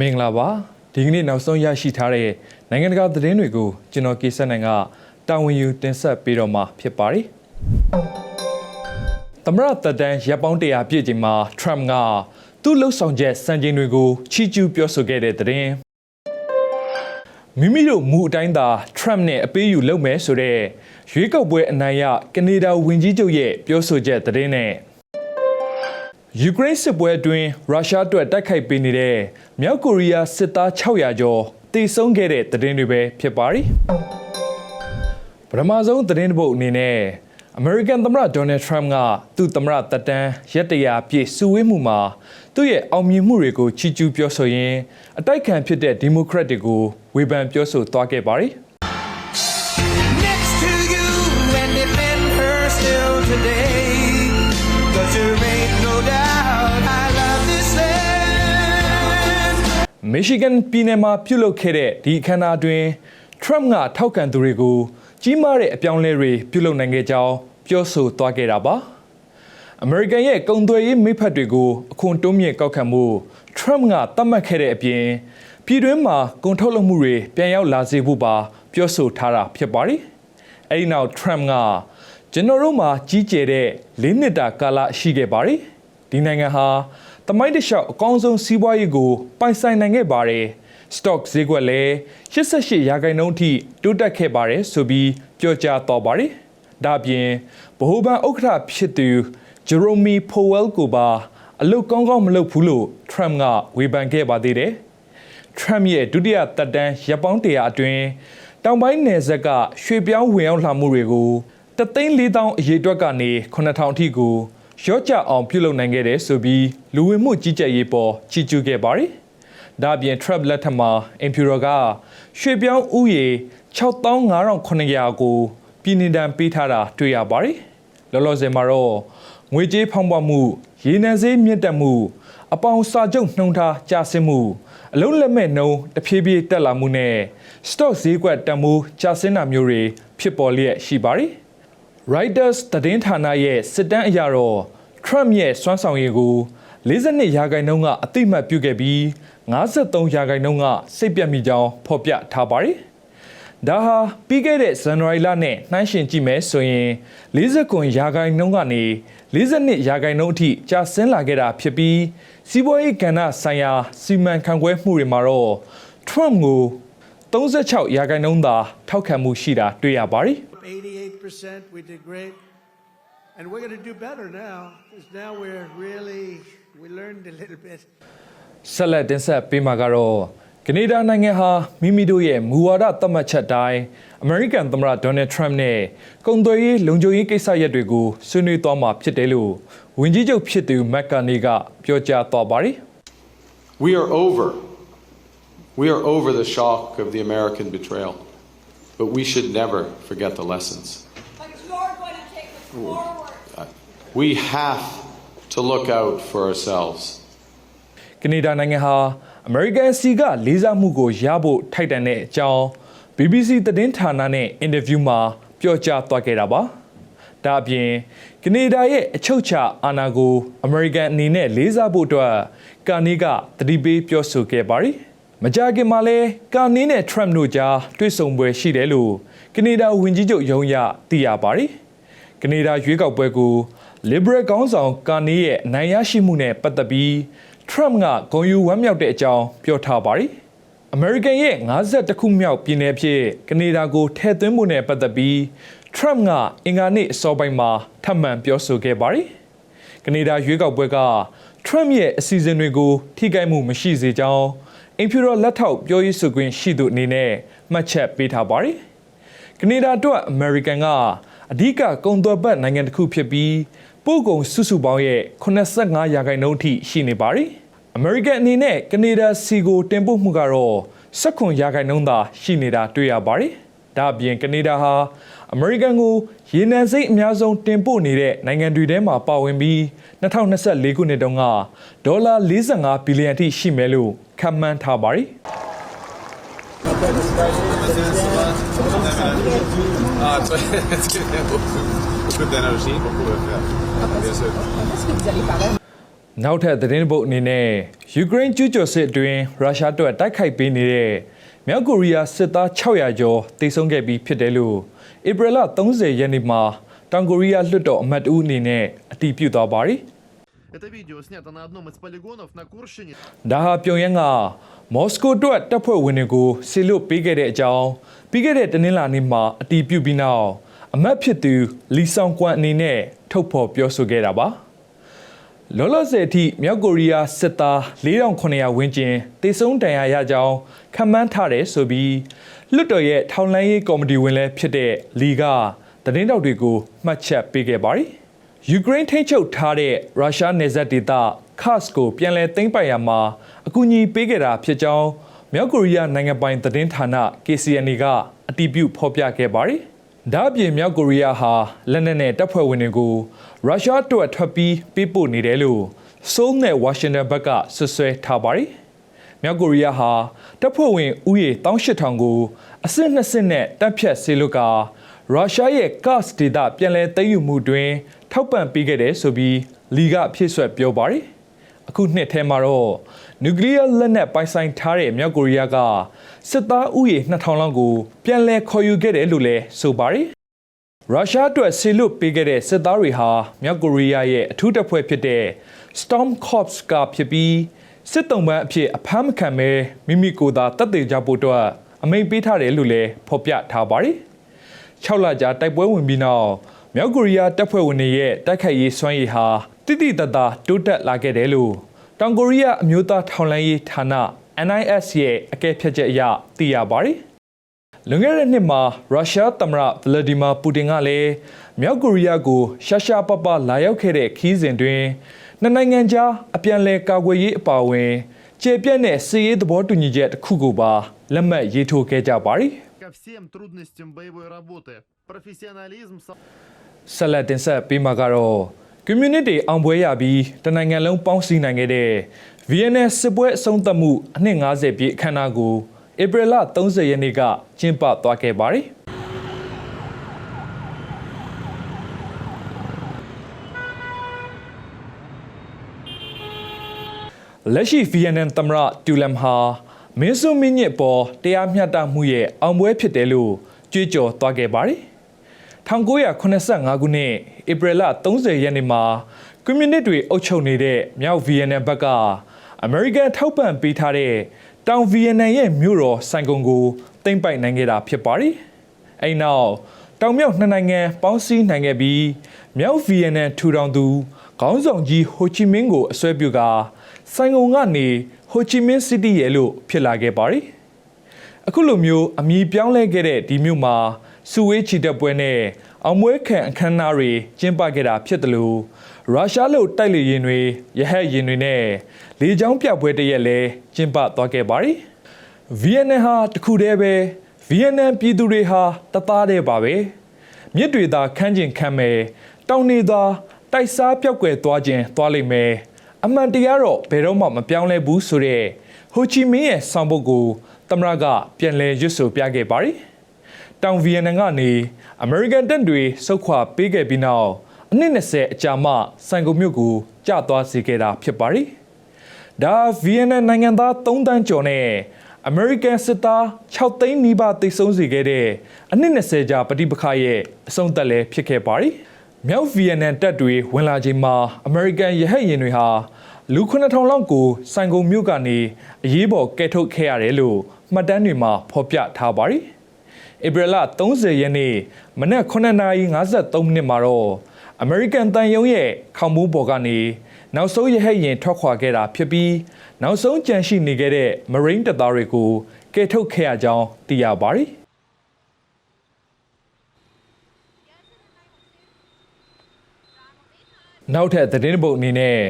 မင်္ဂလာပါဒီကနေ့နောက်ဆုံးရရှိထားတဲ့နိုင်ငံတကာသတင်းတွေကိုကျွန်တော်ကေဆက်နိုင်ကတာဝန်ယူတင်ဆက်ပေးတော့မှာဖြစ်ပါတယ်သမရတဒန်ရပ်ပေါင်းတရာပြည့်ချိန်မှာ Trump ကသူ့လှုပ်ဆောင်ချက်စံချိန်တွေကိုချီးကျူးပြောဆိုခဲ့တဲ့သတင်းမိမိတို့မူအတိုင်းသာ Trump နဲ့အပေးယူလုပ်မယ်ဆိုတဲ့ရွေးကောက်ပွဲအနိုင်ရကနေဒါဝန်ကြီးချုပ်ရဲ့ပြောဆိုချက်သတင်းနဲ့ယူကရိန်းစစ်ပွဲအတွင်းရုရှားအတွက်တိုက်ခိုက်ပေးနေတဲ့ မြောက်ကိုရီးယားစစ်သား600ကျော်တေဆုံးခဲ့တဲ့သတင်းတွေပဲဖြစ်ပါရီပထမဆုံးသတင်းတစ်ပုဒ်အနေနဲ့အမေရိကန်သမ္မတဒေါ်နယ်ထရမ့်ကသူ့သမ္မတသက်တမ်းရက်တရာပြည့်စုဝေးမှုမှာသူ့ရဲ့အောင်မြင်မှုတွေကိုချီးကျူးပြောဆိုရင်းအတိုက်ခံဖြစ်တဲ့ဒီမိုကရက်တွေကိုဝေဖန်ပြောဆိုသွားခဲ့ပါရီ next မီရှီဂန်ပြည်နယ်မှာပြုလုပ်ခဲ့တဲ့ဒီအခမ်းအနားတွင်ထရမ့်ကထောက်ခံသူတွေကိုကြီးမားတဲ့အပြောင်းအလဲတွေပြုလုပ်နိုင်ခဲ့ကြောင်းပြောဆိုသွားခဲ့တာပါအမေရိကန်ရဲ့ကုန်သွယ်ရေးမိဖက်တွေကိုအခွန်တိုးမြင့်ကောက်ခံမှုထရမ့်ကသတ်မှတ်ခဲ့တဲ့အပြင်ပြည်တွင်းမှာကုန်ထုတ်လုပ်မှုတွေပြန်ရောက်လာစေဖို့ပါပြောဆိုထားတာဖြစ်ပါတယ်အဲဒီနောက်ထရမ့်ကကျွန်တော်တို့မှာကြီးကျယ်တဲ့၄နှစ်တာကာလရှိခဲ့ပါတယ်ဒီနိုင်ငံဟာ တမိုင်းတစ်လျှောက်အကောင်းဆုံးစီးပွားရေးကိုပိုင်ဆိုင်နိုင်ခဲ့ပါတယ် stock ဈေးကွက်လည်း88ရာခိုင်နှုန်းအထိတိုးတက်ခဲ့ပါတယ်ဆိုပြီးပြောကြားတော့ပါတယ်ဒါအပြင်ဗဟိုဘဏ်ဥက္ကဋ္ဌဖြစ်သူဂျေရိုမီဖိုဝဲလ်ကိုပါအလုတ်ကောင်းကောင်းမလုပ်ဘူးလို့ထရမ့်ကဝေဖန်ခဲ့ပါသေးတယ်ထရမ့်ရဲ့ဒုတိယသက်တမ်းရပ်ပေါင်းတရာအတွင်းတောင်ပိုင်းနယ်ဇက်ကရွှေပြောင်းဝင်ရောက်လာမှုတွေကိုတသိန်း၄000အရေအတွက်ကနေ9000အထိကို ရော့ချအောင်ပြုလုပ်နိုင်ခဲ့တယ်ဆိုပြီးလူဝင်မှုကြီးကြပ်ရေးပေါ်ချီးကျူးခဲ့ပါတယ်။ဒါ့အပြင် Trump လက်ထက်မှာ Imperial ကရွှေပြောင်းဥယေ65,900ကိုပြည်နေတံပေးထားတာတွေ့ရပါတယ်။လောလောဆယ်မှာတော့ငွေကြေးဖောင်းပွားမှုရေနံဈေးမြင့်တက်မှု အပေါင်စာချုပ်နှုံထားကျဆင်းမှုအလုံးလက်မဲ့နှုံတဖြည်းဖြည်းတက်လာမှုနဲ့ stock ဈေးကွက်တန်ဖိုးကျဆင်းတာမျိုးတွေဖြစ်ပေါ်လျက်ရှိပါတယ်။ Reuters သတင်းဌာနရဲ့စစ်တမ်းအရတော့ Trump ရဲ့စွမ်းဆောင်ရည်ကို42ရာခိုင်နှုန်းကအတိမတ်ပြုခဲ့ပြီး53ရာခိုင်နှုန်းကစိတ်ပြတ်မိကြောင်းဖော်ပြထားပါတယ်။ဒါဟာပြီးခဲ့တဲ့ဇန်နဝါရီလနဲ့နှိုင်းယှဉ်ကြည့်မယ်ဆိုရင်49ရာခိုင်နှုန်းကနေ42ရာခိုင်နှုန်းအထိကျဆင်းလာခဲ့တာဖြစ်ပြီးစီးပွားရေးကဏ္ဍဆိုင်ရာစီမံခန့်ခွဲမှုတွေမှာတော့ Trump ကို36ရာခိုင်နှုန်းသာထောက်ခံမှုရှိတာတွေ့ရပါတယ်။ 88%, we did great. And we're going to do better now, because now we're really, we learned a little bit. ဆက်လက်တင်ဆက်ပေးမှာကတော့ကနေဒါနိုင်ငံဟာမိမိတို့ရဲ့မူဝါဒသတ်မှတ်ချက်တိုင်းအမေရိကန်သမ္မတဒေါ်နယ်ထရမ့်နဲ့ကုန်သွယ်ရေးလုံခြုံရေးကိစ္စရပ်တွေကိုဆွေးနွေးသွားမှာဖြစ်တယ်လို့ဝန်ကြီးချုပ်ဖြစ်သူမက်ကာနီကပြောကြားသွားပါတယ် We are over. We are over the shock of the American betrayal. But we should never forget the lessons. We have to look out for ourselves. ကနေဒါနိုင်ငံဟာအမေရိကန်စီကလေးစားမှုကိုရဖို့ထိုက်တန်တဲ့အကြောင်း BBC သတင်းဌာနနဲ့အင်တာဗျူးမှာပြောကြားသွားခဲ့တာပါ။ဒါအပြင်ကနေဒါရဲ့အချုပ်ချာအာဏာကိုအမေရိကန်အနေနဲ့လေးစားဖို့အတွက်ကာနီကတတိပေးပြောဆိုခဲ့ပါတယ်။မကြာခင်မှာလဲကာနီနဲ့ Trump တို့ကြားတွေ့ဆုံပွဲရှိတယ်လို့ကနေဒါဝန်ကြီးချုပ်ရုံးရသိရပါတယ်။ကနေဒါရွေးကောက်ပွဲကို Liberal ခေါင်းဆောင်ကာနီရဲ့အနိုင်ရရှိမှုနဲ့ပတ်သက်ပြီး Trump ကဂုဏ်ယူဝမ်းမြောက်တဲ့အကြောင်းပြောထားပါတယ်။ American ရဲ့52ခုမြောက်ပြည်နယ်ဖြစ်ကနေဒါကိုထည့်သွင်းမှုနဲ့ပတ်သက်ပြီး Trump ကအင်္ဂါနေ့အစောပိုင်းမှာထပ်မံပြောဆိုခဲ့ပါတယ်။ကနေဒါရွေးကောက်ပွဲက Trump ရဲ့အစီအစဉ်တွေကိုထိခိုက်မှုမရှိစေကြောင်းအင်ဖြူတော်လက်ထောက်ပြောရေးဆိုခွင့်ရှိသူအနေနဲ့မှတ်ချက်ပေးထားပါတယ်။ကနေဒါအတွက်အမေရိကန်ကအဓိကကုန်သွယ်ပတ်နိုင်ငံတစ်ခုဖြစ်ပြီး ပို့ကုန်စုစုပေါင်းရဲ့85ရာခိုင်နှုန်းအထိရှိနေပါတယ်။အမေရိကန်အနေနဲ့ကနေဒါစီကိုတင်ပို့မှုကတော့19ရာခိုင်နှုန်းသာရှိနေတာတွေ့ရပါတယ်။ဒါ့အပြင်ကနေဒါဟာအမေရိကန်ကိုရေနံစိမ့်အများဆုံးတင်ပို့နေတဲ့နိုင်ငံတွေထဲမှာပါဝင်ပြီး2024ခုနှစ်တုန်းကဒေါ်လာ45ဘီလီယံအထိရှိမယ်လို့ခန့်မှန်းထားပါတယ်။ Ah, cioè, scrivevo. Questa è una uscita oppure... Adesso... နောက်ထပ်သတင်းပုတ်အနေနဲ့ယူကရိန်းကျူးကျော်စစ်အတွင်းရုရှားတို့တိုက်ခိုက်ပေးနေတဲ့မြောက်ကိုရီးယားစစ်သား600ကျော်တိုက်ဆုံခဲ့ပြီးဖြစ်တယ်လို့ဧပြီလ30ရက်နေ့မှာတောင်ကိုရီးယားလွှတ်တော်အမတ်အဦးအနေနဲ့အတည်ပြုသွားပါတယ် Это видео снято на одном из полигонов на Курщине. ။ဒါဟာပြုံယမ်းကမော်စကိုအတွက်တပ်ဖွဲ့ဝင်တွေကိုဆီလွတ်ပေးခဲ့တဲ့အကြောင်းပြီးခဲ့တဲ့တနင်္လာနေ့မှာအတည်ပြုပြီးနောက် အမတ်ဖြစ်သူလီဆောင်ကွမ်အနေနဲ့ထုတ်ဖော်ပြောဆိုခဲ့တာပါ။လောလောဆယ်အထိမြောက်ကိုရီးယားစစ်သား4900ဝန်းကျင်တေဆုံးတန်ရာရကြောင်းခန့်မှန်းထားတယ်ဆိုပြီးလွတ်တော်ရဲ့ထောင်လိုင်းရေးကော်မတီဝင်လည်းဖြစ်တဲ့လီကသတင်းတောက်တွေကိုမှတ်ချက်ပေးခဲ့ပါတယ်။ယူကရိန်းထိန်းချုပ်ထားတဲ့ရုရှားနယ်စပ်ဒေသခတ်စ်ကိုပြန်လည်သိမ်းပိုက်ရမှာအကူအညီပေးခဲ့တာဖြစ်ကြောင်းမြောက်ကိုရီးယားနိုင်ငံပိုင်သတင်းဌာန KCNA ကအတည်ပြုဖော်ပြခဲ့ပါတယ်။ ဒါ့အပြင်မြောက်ကိုရီးယားဟာလက်နက်နဲ့တပ်ဖွဲ့ဝင်တွေကိုရုရှားအတွက်ထွက်ပြီးပေးပို့နေတယ်လို့ဆိုးလ်နဲ့ဝါရှင်တန်ဘက်ကဆွဆွဲထားပါတယ်။မြောက်ကိုရီးယားဟာတပ်ဖွဲ့ဝင်ဥယေ18000ကိုအစစ်နှစ်စစ်နဲ့တပ်ဖြတ်ဆေးလွတ်ကရုရှားရဲ့ KAS ဒေသပြန်လည်သိမ်းယူမှုတွင် ထောက်ပံ့ပေးခဲ့တယ်ဆိုပြီးလီကဖြည့်ဆွက်ပြောပါတယ်။ အခုနှစ်ထဲမှာတော့နျူကလ িয়ার လက်နက်ပိုင်ဆိုင်ထားတဲ့မြောက်ကိုရီးယားကစစ်သားဥယေ2000လောက်ကိုပြန်လည်ခေါ်ယူခဲ့တယ်လို့လည်းဆိုပါတယ်။ရုရှားအတွက်ဆေလွတ်ပေးခဲ့တဲ့စစ်သားတွေဟာမြောက်ကိုရီးယားရဲ့အထူးတပ်ဖွဲ့ဖြစ်တဲ့ Storm Corps ကဖြစ်ပြီးစစ်တုံးပန်းအဖြစ်အဖမ်းမခံပဲမိမိကိုယ်သာတပ်သေးကြဖို့အတွက်အမိန့်ပေးထားတယ်လို့လည်းဖော်ပြထားပါတယ်။6လကြာတိုက်ပွဲဝင်ပြီးနောက် မြောက်ကိုရီးယားတပ်ဖွဲ့ဝင်တွေရဲ့တိုက်ခိုက်ရေးစွမ်းရည်ဟာတိတိတတ်တာတိုးတက်လာခဲ့တယ်လို့တောင်ကိုရီးယားအမျိုးသားထောက်လှမ်းရေးဌာန NIS ရဲ့အကဲဖြတ်ချက်အရသိရပါတယ်။လွန်ခဲ့တဲ့နှစ်မှာရုရှားသမ္မတဗလာဒီမာပူတင်ကလည်းမြောက်ကိုရီးယားကိုရှာရှာပပလာရောက်ခဲ့တဲ့ခီးစဉ်တွင်နှစ်နိုင်ငံကြားအပြန်အလှန်ကာကွယ်ရေးအပါအဝင်ကျေပြန့်တဲ့စစ်ရေးသဘောတူညီချက်တစ်ခုကိုပါလက်မှတ်ရေးထိုးခဲ့ကြပါသည် Ко всем трудностям боевой работы. Профессионализм, со- ဆက်လက်တင်ဆက်ပေးမှာကတော့ community အောင်ပွဲရပြီးတနိုင်ငံလုံးပေါင်းစည်းနိုင်ခဲ့တဲ့ VNL စစ်ပွဲအဆုံးသတ်မှုအနှစ်50ပြည့်အခမ်းအနားကိုဧပြီလ30ရက်နေ့ကကျင်းပသွားခဲ့ပါတယ်။ လက်ရှိ VNN သမ္မတတူလမ်ဟာ မင်းစုမင်းညစ်ပေါ်တရားမျှတမှုရဲ့အောင်ပွဲဖြစ်တယ်လို့ကြွေးကြော်သွားခဲ့ပါတယ်။1985ခုနှစ်ဧပြီလ30ရက်နေ့မှာကွန်မြူနစ်တွေအုပ်ချုပ်နေတဲ့မြောက် VNN ဘက်ကအမေရိကန်ထောက်ပံ့ပေးထားတဲ့တောင် VNN ရဲ့မြို့တော်ဆိုင်ကုန်ကိုသိမ်းပိုက်နိုင်ခဲ့တာဖြစ်ပါတယ်။အဲဒီနောက်တောင်မြောက်နှစ်နိုင်ငံပေါင်းစည်းနိုင်ခဲ့ပြီးမြောက် VNN ထူထောင်သူခေါင်းဆောင်ကြီးဟိုချီမင်းကိုအစွဲပြုကာဆိုင်ကုန်ကနေ ဟိုချီမင်းစီးတီးရဲ့လို့ဖြစ်လာခဲ့ပါတယ်။အခုလိုမျိုးအမည်ပြောင်းလဲခဲ့တဲ့ဒီမြို့မှာစုဝေးချီတက်ပွဲနဲ့အောင်မွေးခံအခမ်းအနားတွေကျင်းပခဲ့တာဖြစ်တယ်လို့ရုရှားလို့တိုက်လေရင်တွေရဟတ်ရင်တွေနဲ့လေကြောင်းပြပွဲတရက်လည်းကျင်းပသွားခဲ့ပါတယ်။ VNN ဟာတခုတည်းပဲ VNN ပြည်သူတွေဟာတသားတည်းပါပဲမြစ်တွေသာခန်းကျင်ခန်းမယ်တောင်နေသာတိုက်စားပြောက်ွယ်သွားခြင်းသွားလိမ့်မယ် အမှန်တရားတော့ဘယ်တော့မှမပြောင်းလဲဘူးဆိုတဲ့ဟိုချီမင်းရဲ့ဆောင်ပုဒ်ကိုသမ္မတကပြန်လည်ရွတ်ဆိုပြခဲ့ပါတယ်။တောင်ဗီယက်နမ်ကနေအမေရိကန်တပ်တွေဆုတ်ခွာပေးခဲ့ပြီးနောက်အနည်း20အကြာမှဆိုင်ကုန်မြို့ကိုကျသွားစေခဲ့တာဖြစ်ပါတယ်။ဒါဗီယက်နမ်နိုင်ငံသား3တန်းကျော်နဲ့အမေရိကန်စစ်သား6သိန်းနီးပါးတိုက်ဆုံစေခဲ့တဲ့အနည်း20ကြာပဋိပက္ခရဲ့အဆုံးသတ်လည်းဖြစ်ခဲ့ပါတယ်။ မြောက်ဗီယက်နမ်တပ်တွေဝင်လာချိန်မှာအမေရိကန်ရဟတ်ယာဉ်တွေဟာလူ9000လောက်ကိုဆိုင်ကုန်မြို့ကနေအရေးပေါ်ကယ်ထုတ်ခဲ့ရတယ်လို့မှတ်တမ်းတွေမှာဖော်ပြထားပါတယ်။ဧပြီလ30ရက်နေ့မနက်9:53မိနစ်မှာတော့အမေရိကန်တန်ယုံရဲ့ခေါင်မိုးပေါ်ကနေနောက်ဆုံးရဟတ်ယာဉ်ထွက်ခွာခဲ့တာဖြစ်ပြီးနောက်ဆုံးကြန့်ရှိနေခဲ့တဲ့ Marine တပ်သားတွေကိုကယ်ထုတ်ခဲ့ရကြောင်းသိရပါတယ်။ နောက်ထပ်သတင်းတစ်ပုဒ်အနေနဲ့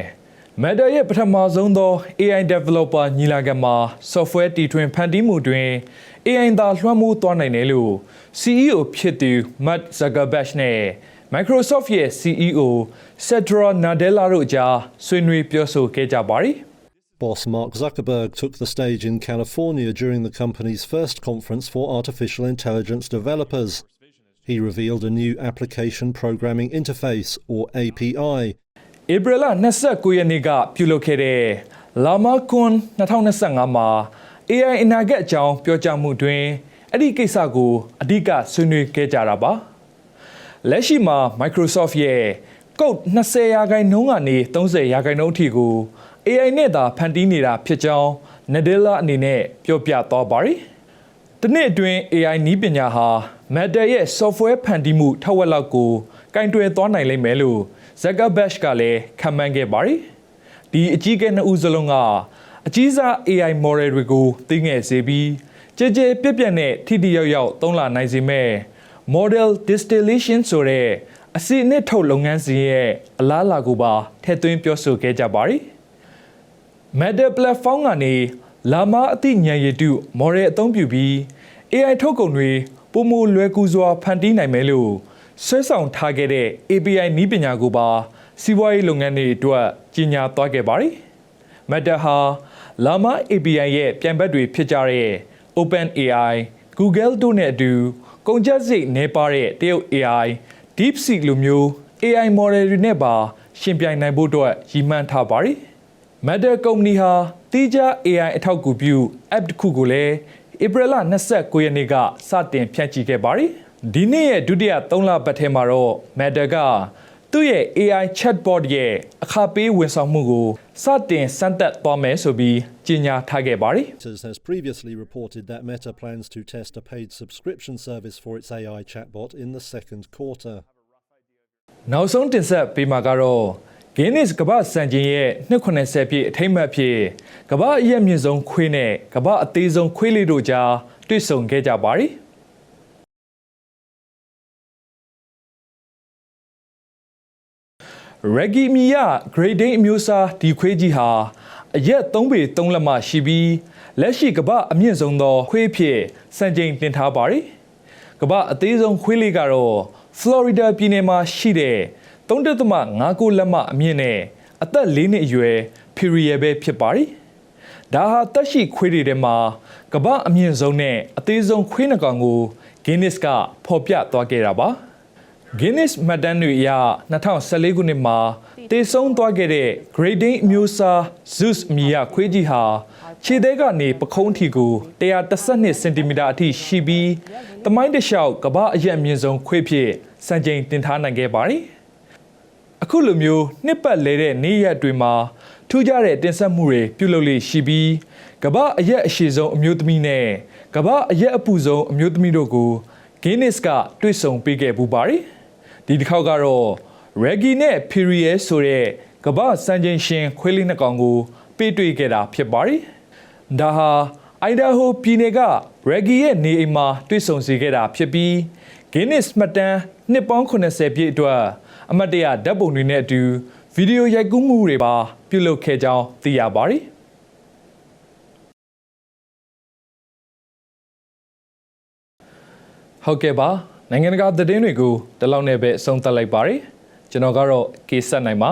Meta ရဲ့ပထမဆုံးသော AI developer ညီလာခံမှာ software တီထွင်ဖန်တီးမှုတွင် AI သာလွှမ်းမိုးသွားနိုင်တယ်လို့ CEO ဖြစ်သူ Mark Zuckerberg နဲ့ Microsoft ရဲ့ CEO Satya Nadella တို့ကြားဆွေးနွေးပြောဆိုခဲ့ကြပါတယ်။ Boss Mark Zuckerberg took the stage in California during the company's first conference for artificial intelligence developers. He revealed a new application programming interface, or API, ဧပြီလ29ရက်နေ့ကပြုလုပ်ခဲ့တဲ့ Lama Kun 2025မှာ AI အနာဂတ်အကြောင်းပြောကြားမှုတွင်အဲ့ဒီကိစ္စကိုအဓိကဆွေးနွေးခဲ့ကြတာပါလက်ရှိမှာ Microsoft ရဲ့ code 20ရာခိုင်နှုန်းကနေ30ရာခိုင်နှုန်းအထိကို AI နဲ့သာဖန်တီးနေတာဖြစ်ကြောင်း Nadella အနေနဲ့ပြောပြသွားပါတယ်။ တနေ့အတွင်း AI နည်းပညာဟာ Meta ရဲ့ software ဖန်တီးမှုထက်ဝက်လောက်ကိုကင်တွယ်သွားနိုင်လိမ့်မယ်လို့ Zuckerberg ကလည်းခန့်မှန်းခဲ့ပါတယ်။ဒီအကြီးအကဲနှစ်ဦးစလုံးကအကြီးစား AI model တွေကိုသိငယ်စေပြီးကြည်ကြဲပြက်ပြက်နဲ့ထိတိရောက်ရောက်သုံးလာနိုင်စေမဲ့ model distillation ဆိုတဲ့အစီအနစ်ထုတ်လုပ်ငန်းစဉ်ရဲ့အလားအလာကိုပါထည့်သွင်းပြောဆိုခဲ့ကြပါတယ်။ Meta platform ကနေ လာမအသိဉာဏ်ရည်တု model အသုံးပြုပြီး AI ထုတ်ကုန်တွေပုံမလွယ်ကူစွာဖန်တီးနိုင်မယ်လို့ဆွဲဆောင်ထားခဲ့တဲ့ API နည်းပညာကိုပါစီးပွားရေးလုပ်ငန်းတွေအတွက်ကြီးညာသွားခဲ့ပါတယ်။ Meta ဟာ Llama API ရဲ့ပြိုင်ဘက်တွေဖြစ်ကြတဲ့ OpenAI, Google တို့နဲ့အတူကုန်ကျစရိတ်နည်းပါးတဲ့တရုတ် AI, DeepSeek လိုမျိုး AI model တွေနဲ့ပါရှင်ပြိုင်နိုင်ဖို့အတွက်ရည်မှန်းထားပါတယ်။ Meta ကုမ္ပဏီဟာ တိကျ AI အထောက်အကူပြု app တစ်ခုကိုလည်းဧပြီလ29ရက်နေ့ကစတင်ဖြန့်ချိခဲ့ပါတယ်။ဒီနေ့ရဲ့ဒုတိယ3လပတ်ထဲမှာတော့ Meta ကသူ့ရဲ့ AI chatbot ရဲ့အခါပေးဝန်ဆောင်မှုကိုစတင်စမ်းသပ်သွားမယ်ဆိုပြီးကြေညာထားခဲ့ပါတယ်။ Reuters has previously reported that Meta plans to test a paid subscription service for its AI chatbot in the second quarter. နောက်ဆုံးတင်ဆက်ပေးမှာကတော့ Guinness ကမ္ဘာ့စံချိန်ရဲ့290ပြည့်အထိမ်းအမှတ်အဖြစ်ကမ္ဘာအရက်မြင့်ဆုံးခွေးနဲ့ကမ္ဘာအသေးဆုံးခွေးလေးတို့ကြားတွေ့ဆုံခဲ့ကြပါရီ။ Reggie မီယ Great Dane အမျိုးအစားဒီခွေးကြီးဟာအရက်3ပေ3လက်မရှိပြီးလက်ရှိကမ္ဘာအမြင့်ဆုံးသောခွေးဖြစ်စံချိန်တင်ထားပါရီ။ကမ္ဘာအသေးဆုံးခွေးလေးကတော့ Florida ပြည်နယ်မှာရှိတဲ့ 3.59လက်မအမြင့်နဲ့အသက်၄နှစ်အရွယ် Period ပဲဖြစ်ပါရီ။ဒါဟာတက်ရှိခွေးတွေထဲမှာကမ္ဘာအမြင့်ဆုံးနဲ့အသေးဆုံးခွေးနှကောင်ကို Guinness ကဖော်ပြသွားခဲ့တာပါ။ Guinness မှတ်တမ်းတွေအရ2014ခုနှစ်မှာတည်ဆုံသွားခဲ့တဲ့ Great Dane အမျိုးအစား Zeus အမည်ရခွေးကြီးဟာခြေသေးကနေပခုံးအထိကို112စင်တီမီတာအထိရှိပြီးတမိုင်းတစ်လျှောက်ကမ္ဘာအရက်အမြင့်ဆုံးခွေးဖြစ်စံချိန်တင်ထားနိုင်ခဲ့ပါတယ်။ အခုလိုမျိုးနှစ်ပတ်လဲတဲ့နေ့ရက်တွေမှာထူးခြားတဲ့တင်ဆက်မှုတွေပြုလုပ်လေးရှိပြီးကမ္ဘာအရက်အရှိဆုံးအမျိုးသမီးနဲ့ကမ္ဘာအရက်အပူဆုံးအမျိုးသမီးတို့ကို Guinness ကတွေ့ဆုံပေးခဲ့ပူပါတယ်။ဒီတစ်ခေါက်ကတော့ Reggie နဲ့ Perier ဆိုတဲ့ကမ္ဘာစံချိန်ရှင်ခွေးလေးနှစ်ကောင်ကို ပေးတွေ့ခဲ့တာဖြစ်ပါတယ်။ဒါဟာ Idaho ပြည်နယ်က Reggie ရဲ့နေအိမ်မှာတွေ့ဆုံစေခဲ့တာဖြစ်ပြီး Guinness မှတ်တမ်းနှစ်ပေါင်း80ပြည့်အတွက် အမတ်တရဓာတ်ပုံတွေနဲ့အတူဗီဒီယိုရိုက်ကူးမှုတွေပါပြုလုပ်ခဲ့ကြောင်းသိရပါတယ်။ဟုတ်ကဲ့ပါနိုင်ငံတကာသတင်းတွေကိုဒီလောက်နဲ့ပဲအဆုံးသတ်လိုက်ပါရစေကျွန်တော်ကတော့ကေဆက်နိုင်ပါ